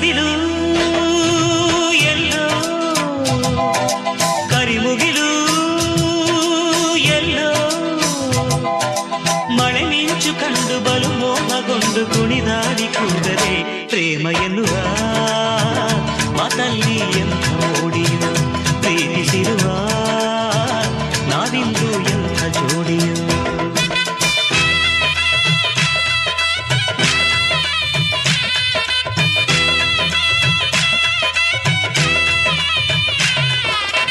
నవిలు yellow కరిముగిలు yellow ಮಳೆ ಮಿಂಚು ಕಂಡು ಬಲು ಮೋಹಗೊಂಡು ಕುಣಿದಾಡಿ ಕೂಡದೆ ಪ್ರೇಮ ಎನ್ನುವ ಮಾತಲ್ಲಿ ಎಂಥ ಓಡಿಯ ಪ್ರೀತಿಸಿರುವ